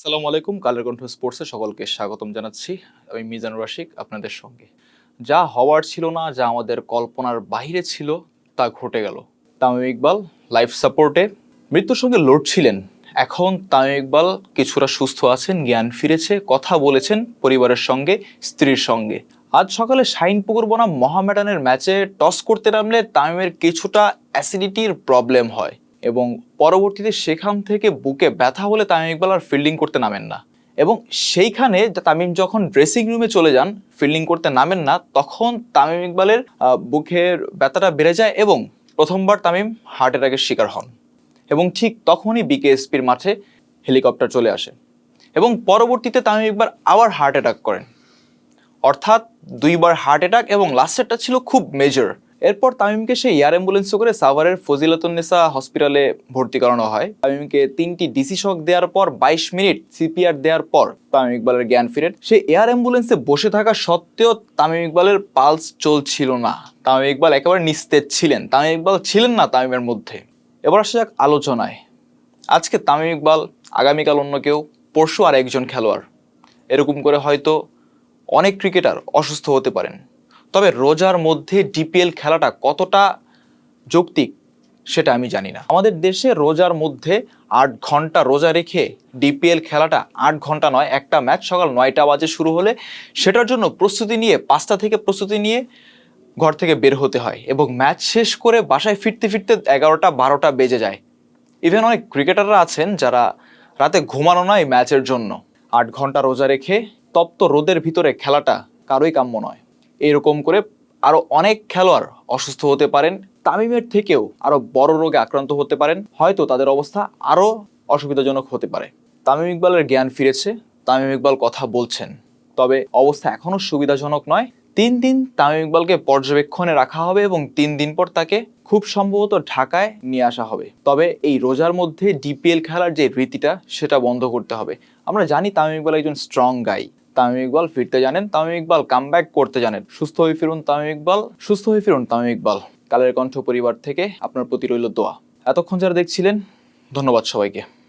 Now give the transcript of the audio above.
আসসালামু আলাইকুম, কালের কণ্ঠ স্পোর্টসে সকলকে স্বাগতম জানাচ্ছি আমি মিজান রাশিক আপনাদের সঙ্গে। যা হওয়ার ছিল না, যা আমাদের কল্পনার বাইরে ছিল, তা ঘটে গেল। তামিম ইকবাল, লাইফ সাপোর্টে। মৃত্যুর সঙ্গে লড়ছিলেন। এখন তামিম ইকবাল কিছুটা সুস্থ আছেন, জ্ঞান ফিরেছে, কথা বলেছেন পরিবারের সঙ্গে, স্ত্রীর সঙ্গে। আজ সকালে শাইনপুকুর বনাম মহামেডানের ম্যাচে টস করতে নামলে তামিমের কিছুটা অ্যাসিডিটির প্রবলেম হয়। এবং পরবর্তীতে সেখান থেকে বুকে ব্যথা হলে তামিম ইকবাল আর ফিল্ডিং করতে নামেন না। এবং সেইখানে তামিম যখন ড্রেসিং রুমে চলে যান ফিল্ডিং করতে নামেন না, তখন তামিম ইকবালের বুকের ব্যথাটা বেড়ে যায় এবং প্রথমবার তামিম হার্ট অ্যাটাকের শিকার হন। এবং ঠিক তখনই বিকেএসপির মাঠে হেলিকপ্টার চলে আসে। এবং পরবর্তীতে তামিম ইকবাল আবার হার্ট অ্যাটাক করেন। অর্থাৎ দুইবার হার্ট অ্যাটাক এবং লাস্টেরটা ছিল খুব মেজর এরপর তামিমকে সেই এয়ার অ্যাম্বুলেন্সে করে সাভারের ফজিলাতুন্নেসা হসপিটালে ভর্তি করানো হয়। তামিমকে তিনটি ডিসি শক দেওয়ার পর, বাইশ মিনিট সিপিআর দেওয়ার পর তামিম ইকবালের জ্ঞান ফিরে সে এয়ার অ্যাম্বুলেন্সে বসে থাকা সত্ত্বেও তামিম ইকবালের পালস চলছিল না। তামিম ইকবাল একেবারে নিস্তেজ ছিলেন। তামিম ইকবাল ছিলেন না তামিমের মধ্যে। এবার আসা যাক আলোচনায়। আজকে তামিম ইকবাল, আগামীকাল অন্য কেউ, পরশু আর একজন খেলোয়াড়। এরকম করে হয়তো অনেক ক্রিকেটার অসুস্থ হতে পারেন। তবে রোজার মধ্যে ডিপিএল খেলাটা কতটা যৌক্তিক সেটা আমি জানি না। আমাদের দেশে রোজার মধ্যে আট ঘণ্টা রোজা রেখে ডিপিএল খেলাটা আট ঘণ্টা নয়, একটা ম্যাচ সকাল নয়টা বাজে শুরু হলে সেটার জন্য প্রস্তুতি নিয়ে, পাঁচটা থেকে প্রস্তুতি নিয়ে ঘর থেকে বের হতে হয় এবং ম্যাচ শেষ করে বাসায় ফিরতে ফিরতে এগারোটা বারোটা বেজে যায়। ইভেন অনেক ক্রিকেটাররা আছেন যারা রাতে ঘুমানো নয় ম্যাচের জন্য। আট ঘণ্টা রোজা রেখে তপ্ত রোদের ভিতরে খেলাটা কারোই কাম্য নয়। এরকম করে আরও অনেক খেলোয়াড় অসুস্থ হতে পারেন, তামিমের থেকেও আরও বড় রোগে আক্রান্ত হতে পারেন, হয়তো তাদের অবস্থা আরও অসুবিধাজনক হতে পারে। তামিম ইকবালের জ্ঞান ফিরেছে, তামিম ইকবাল কথা বলছেন, তবে অবস্থা এখনও সুবিধাজনক নয়। তিন দিন তামিম ইকবালকে পর্যবেক্ষণে রাখা হবে এবং তিন দিন পর তাকে খুব সম্ভবত ঢাকায় নিয়ে আসা হবে। তবে এই রোজার মধ্যে ডিপিএল খেলার যে রীতিটা, সেটা বন্ধ করতে হবে। আমরা জানি তামিম ইকবাল একজন স্ট্রং গাই তামিম ইকবাল ফিরতে জানেন। তামিম ইকবাল কাম করতে জানেন। সুস্থ হয়ে ফিরুন তামিম ইকবাল। সুস্থ হয়ে ফিরুন তামিম ইকবাল। কালের কণ্ঠ পরিবার থেকে আপনার প্রতি রইল দোয়া। এতক্ষণ যারা দেখছিলেন, ধন্যবাদ সবাইকে।